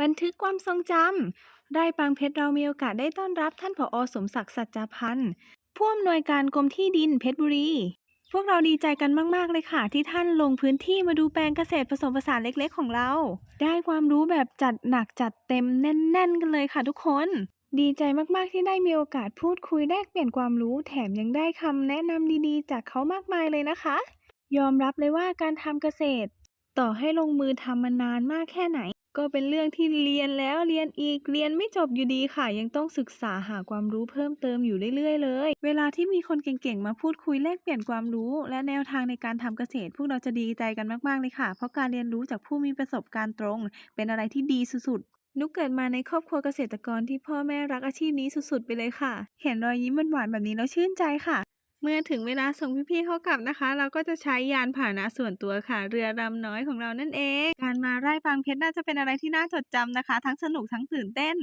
บันทึกความทรงจำไร่ปางเพชรเรามีโอกาสได้ต้อนรับท่านผอสมศักดิ์สัจจพันธ์ผู้อำนวยการกรมที่ดินเพชรบุรี พวกเราดีใจกันมาก ๆ เลยค่ะ ที่ท่านลงพื้นที่มาดูแปลงเกษตรผสมผสานเล็ก ๆ ของเรา ได้ความรู้แบบจัดหนักจัดเต็มแน่น ๆ กันเลยค่ะทุกคน ดีใจมากๆที่ได้มีโอกาสพูดคุยแลกเปลี่ยนความรู้แถมยังได้คำแนะนำดีๆ จากเขามากมายเลยนะคะ ยอมรับเลยว่าการทำเกษตร ต่อให้ลงมือทำมานานมากแค่ไหน ก็เป็นเรื่องที่เรียนแล้วเรียนอีกเรียนไม่จบอยู่ดีค่ะ ยังต้องศึกษาหาความรู้เพิ่มเติมอยู่เรื่อยๆเลย เวลาที่มีคนเก่งๆมาพูดคุยแลกเปลี่ยนความรู้ และแนวทางในการทำเกษตร พวกเราจะดีใจกันมากๆเลยค่ะ เพราะการเรียนรู้จากผู้มีประสบการณ์ตรง เป็นอะไรที่ดีสุดๆนุกเกิดมาในครอบครัวเกษตรกรที่พ่อแม่รักอาชีพนี้สุดๆ ไปเลยค่ะ เห็นรอยยิ้มหวานๆแบบนี้แล้วชื่นใจค่ะ เมื่อถึงเวลาส่งพี่ๆเขากลับนะคะ เราก็จะใช้ยานพาหนะส่วนตัวค่ะ เรือลำน้อยของเรานั่นเอง การมาไร่บางเพชรน่าจะเป็นอะไรที่น่าจดจำนะคะ ทั้งสนุกทั้งตื่นเต้น